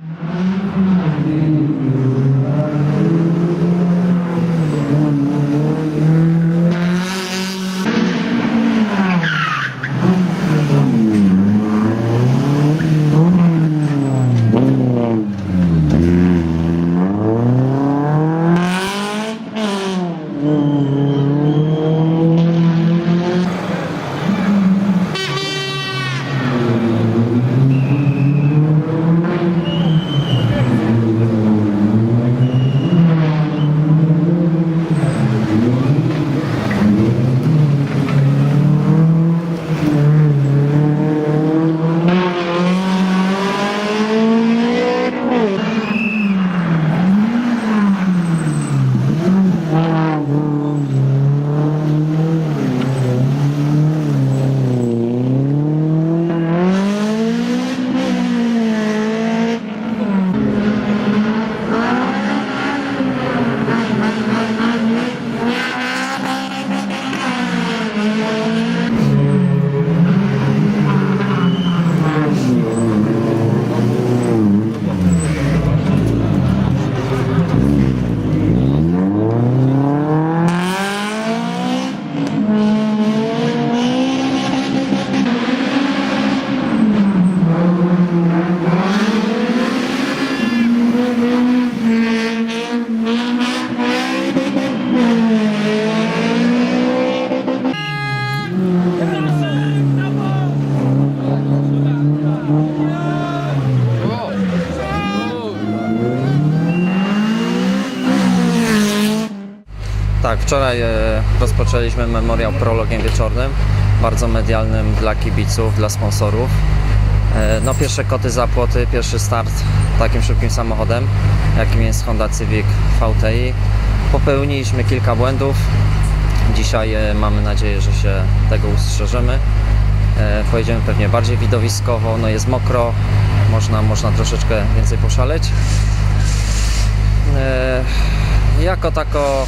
Thank you. Wczoraj e, rozpoczęliśmy memoriał prologiem wieczornym, bardzo medialnym dla kibiców, dla sponsorów. E, no pierwsze koty za płoty, pierwszy start takim szybkim samochodem, jakim jest Honda Civic VTI. Popełniliśmy kilka błędów. Dzisiaj e, mamy nadzieję, że się tego ustrzeżemy. Pojedziemy pewnie bardziej widowiskowo, no jest mokro, można, można troszeczkę więcej poszaleć. Jako tako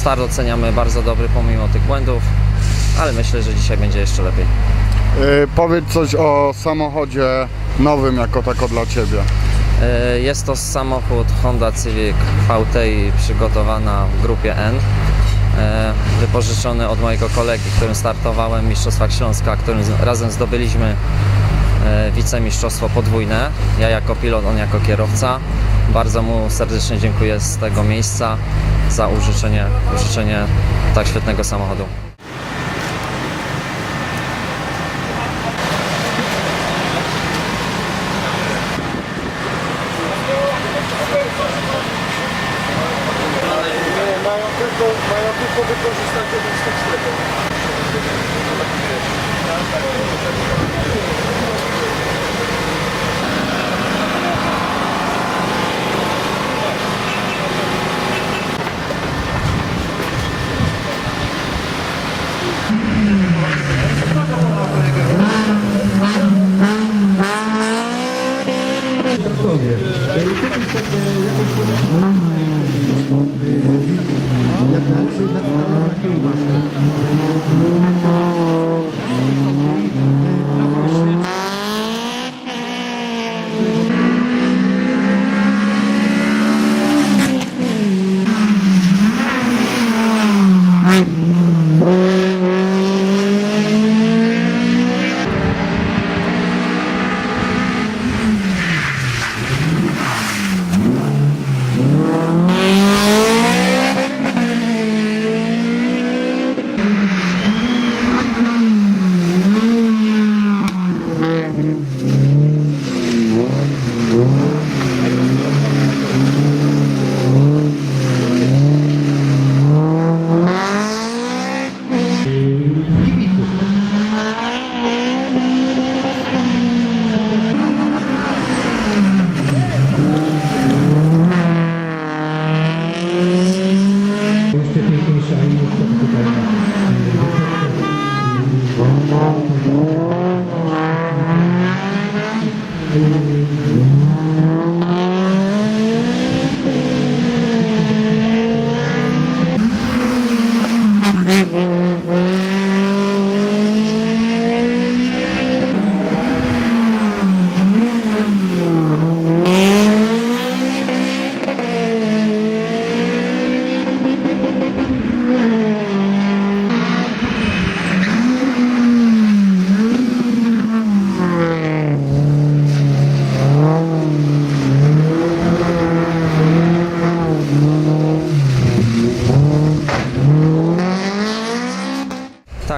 start oceniamy bardzo dobry pomimo tych błędów, ale myślę, że dzisiaj będzie jeszcze lepiej. Yy, powiedz coś o samochodzie nowym jako tako dla Ciebie. E, Jest to samochód Honda Civic VTI przygotowana w grupie N. E, Wypożyczony od mojego kolegi, którym startowałem w Mistrzostwach Śląska, którym z- razem zdobyliśmy e, wicemistrzostwo podwójne. Ja jako pilot, on jako kierowca. Bardzo mu serdecznie dziękuję z tego miejsca za użyczenie, użyczenie tak świetnego samochodu. Mają tylko, sobie. Jak na przykład na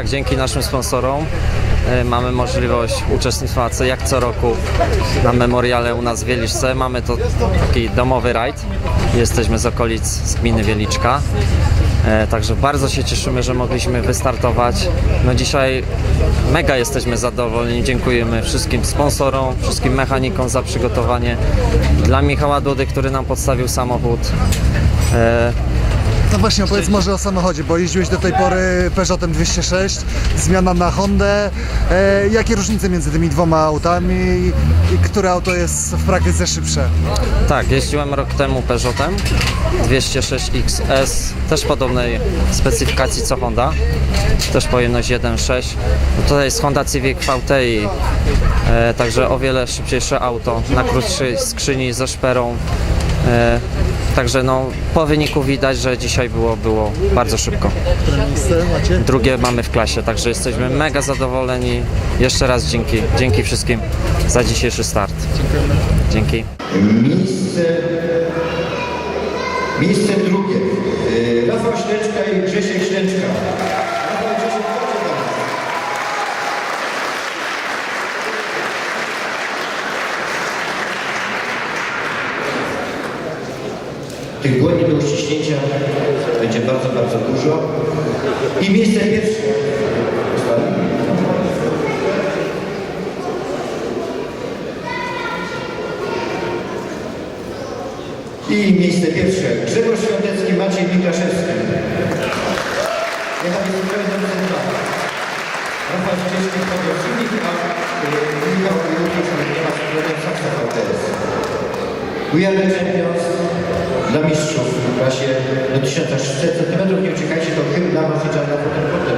dzięki naszym sponsorom e, mamy możliwość uczestnictwa jak co roku na memoriale u nas w Wieliczce. Mamy to taki domowy rajd. Jesteśmy z okolic z gminy Wieliczka. E, Także bardzo się cieszymy, że mogliśmy wystartować. No dzisiaj mega jesteśmy zadowoleni. Dziękujemy wszystkim sponsorom, wszystkim mechanikom za przygotowanie. Dla Michała Dudy, który nam podstawił samochód. No właśnie, opowiedz może o samochodzie, bo jeździłeś do tej pory Peugeotem 206, zmiana na Hondę. E, jakie różnice między tymi dwoma autami i, i które auto jest w praktyce szybsze? Tak, jeździłem rok temu Peugeotem 206 XS, też podobnej specyfikacji co Honda, też pojemność 1.6. No tutaj jest Honda Civic VTI, e, także o wiele szybciejsze auto, na krótszej skrzyni ze szperą. E, także no, po wyniku widać, że dzisiaj było, było bardzo szybko. Drugie mamy w klasie, także jesteśmy mega zadowoleni. Jeszcze raz dzięki, dzięki wszystkim za dzisiejszy start. Dzięki. Miejsce, miejsce drugie. Y, Rafał Śleczka i Grzesiek Śleczka. Rafał, Grzesiek, chodźcie do nas. Tych dłoni do uściśnięcia będzie bardzo, bardzo dużo. I miejsce pierwsze. I miejsce pierwsze. Grzegorz Świątecki, Maciej Miklaszewski. Jechali z Ukrainy do centrala. Rafał Ścieżki podjął silnik, a y, Michał Łukiewicz nie ma składania saksa VTS. We are the champions dla mistrzów w klasie do 1600 cm. Nie uciekajcie, to chyba dla was i czarna potem